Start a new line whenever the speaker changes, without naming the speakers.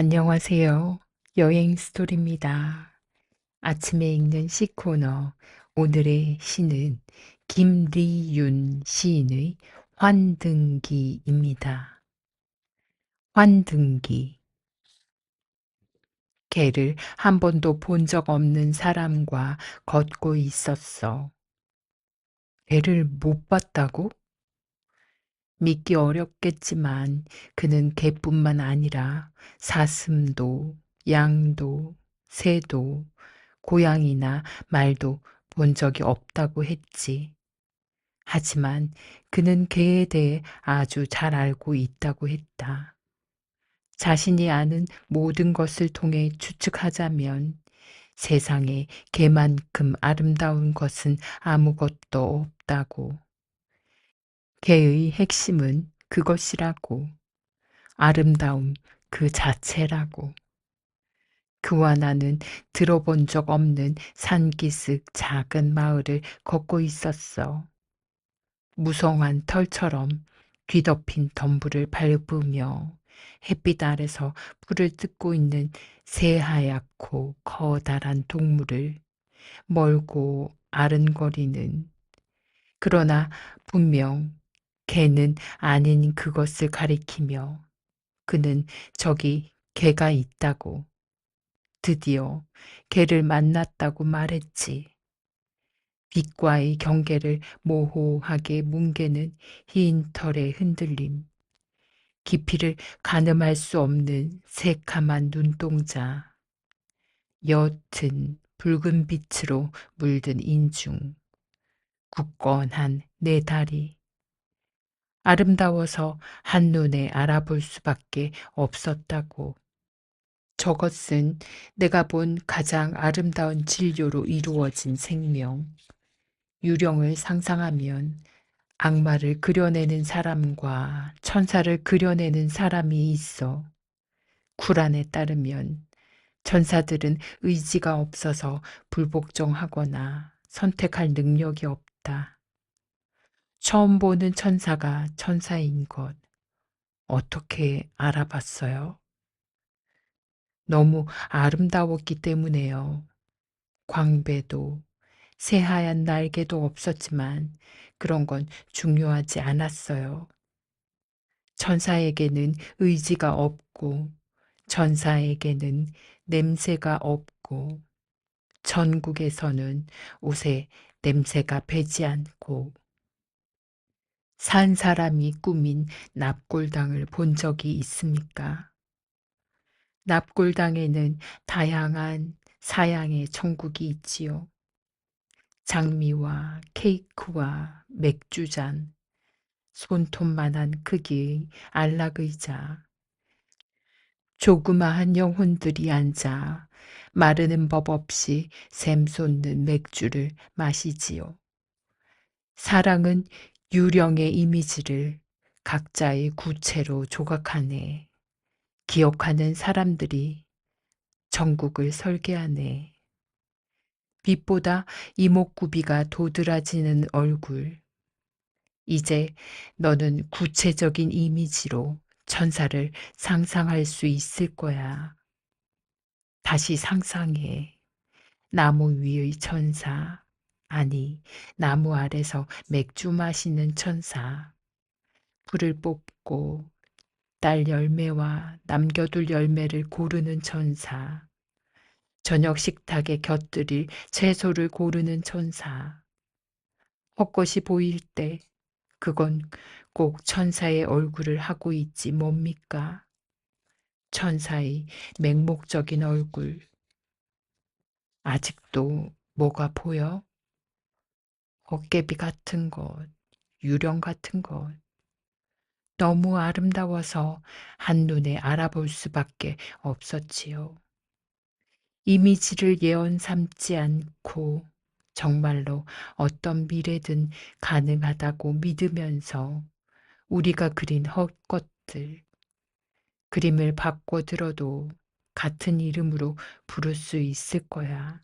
안녕하세요. 여행 스토리입니다. 아침에 읽는 시 코너. 오늘의 시는 김리윤 시인의 환등기입니다. 환등기. 개를 한 번도 본 적 없는 사람과 걷고 있었어. 개를 못 봤다고? 믿기 어렵겠지만 그는 개뿐만 아니라 사슴도, 양도, 새도, 고양이나 말도 본 적이 없다고 했지. 하지만 그는 개에 대해 아주 잘 알고 있다고 했다. 자신이 아는 모든 것을 통해 추측하자면 세상에 개만큼 아름다운 것은 아무것도 없다고. 개의 핵심은 그것이라고. 아름다움 그 자체라고. 그와 나는 들어본 적 없는 산기슭 작은 마을을 걷고 있었어. 무성한 털처럼 뒤덮인 덤불을 밟으며 햇빛 아래서 불을 뜯고 있는 새하얗고 커다란 동물을 멀고 아른거리는 그러나 분명 개는 아닌 그것을 가리키며 그는 저기 개가 있다고. 드디어 개를 만났다고 말했지. 빛과의 경계를 모호하게 뭉개는 흰 털의 흔들림, 깊이를 가늠할 수 없는 새카만 눈동자, 옅은 붉은 빛으로 물든 인중, 굳건한 내 다리, 아름다워서 한눈에 알아볼 수밖에 없었다고. 저것은 내가 본 가장 아름다운 진료로 이루어진 생명. 유령을 상상하면 악마를 그려내는 사람과 천사를 그려내는 사람이 있어. 구란에 따르면 천사들은 의지가 없어서 불복종하거나 선택할 능력이 없다. 처음 보는 천사가 천사인 것 어떻게 알아봤어요? 너무 아름다웠기 때문에요. 광배도 새하얀 날개도 없었지만 그런 건 중요하지 않았어요. 천사에게는 의지가 없고 천사에게는 냄새가 없고 전국에서는 옷에 냄새가 배지 않고 산 사람이 꾸민 납골당을 본 적이 있습니까? 납골당에는 다양한 사양의 천국이 있지요. 장미와 케이크와 맥주잔, 손톱만한 크기의 안락의자, 조그마한 영혼들이 앉아 마르는 법 없이 샘솟는 맥주를 마시지요. 사랑은 유령의 이미지를 각자의 구체로 조각하네. 기억하는 사람들이 전국을 설계하네. 빛보다 이목구비가 도드라지는 얼굴. 이제 너는 구체적인 이미지로 천사를 상상할 수 있을 거야. 다시 상상해. 나무 위의 천사. 아니, 나무 아래서 맥주 마시는 천사. 불을 뽑고 딸 열매와 남겨둘 열매를 고르는 천사. 저녁 식탁에 곁들일 채소를 고르는 천사. 헛것이 보일 때 그건 꼭 천사의 얼굴을 하고 있지 뭡니까? 천사의 맹목적인 얼굴. 아직도 뭐가 보여? 어깨비 같은 것, 유령 같은 것. 너무 아름다워서 한눈에 알아볼 수밖에 없었지요. 이미지를 예언 삼지 않고 정말로 어떤 미래든 가능하다고 믿으면서 우리가 그린 헛것들, 그림을 바꿔 들어도 같은 이름으로 부를 수 있을 거야.